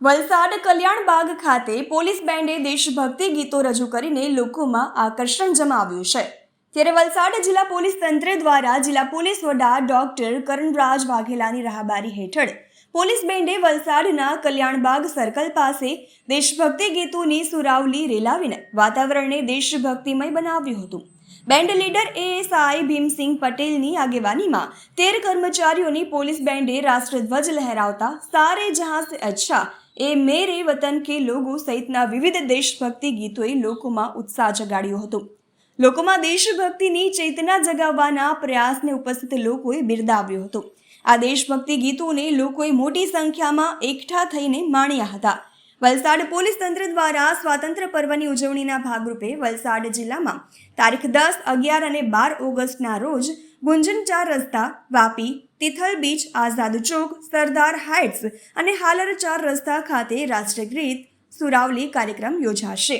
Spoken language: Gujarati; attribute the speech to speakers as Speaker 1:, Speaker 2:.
Speaker 1: વલસાડ કલ્યાણબાગ ખાતે પોલીસ બેન્ડે દેશભક્તિ ગીતો રજૂ કરીને લોકોમાં આકર્ષણ જમાવ્યું છે. ત્યારે વલસાડ જિલ્લા પોલીસ તંત્ર દ્વારા જિલ્લા પોલીસ વડા ડોક્ટર કરણરાજ વાઘેલાની રાહબારી હેઠળ પોલીસ બેન્ડે વલસાડના કલ્યાણબાગ સર્કલ પાસે દેશભક્તિ ગીતોની સુરાવલી રેલાવીને વાતાવરણને દેશભક્તિમય બનાવ્યું હતું. બેન્ડ લીડર એએસઆઈ ભીમસિંહ પટેલની આગેવાનીમાં તેર કર્મચારીઓની પોલીસ બેન્ડે રાષ્ટ્રધ્વજ લહેરાવતા સારે જહાં સે અચ્છા એ મેરે વતન કે લોગો સહિતના વિવિધ દેશભક્તિ ગીતોએ લોકોમાં ઉત્સાહ જગાડ્યો હતો. લોકોમાં દેશભક્તિની ચેતના જગાવવાના પ્રયાસને ઉપસ્થિત લોકોએ બિરદાવ્યો હતો. આ દેશભક્તિ ગીતોને લોકોએ મોટી સંખ્યામાં એકઠા થઈને માણ્યા હતા. વલસાડ પોલીસ તંત્ર દ્વારા સ્વાતંત્ર પર્વની ઉજવણીના ભાગરૂપે વલસાડ જિલ્લામાં તારીખ દસ, અગિયાર અને બાર ઓગસ્ટના રોજ ગુંજન ચાર રસ્તા, વાપી, તિથલ બીચ, આઝાદ ચોક, સરદાર હાઇટ્સ અને હાલર ચાર રસ્તા ખાતે રાષ્ટ્રગીત, સુરાવલી કાર્યક્રમ યોજાશે.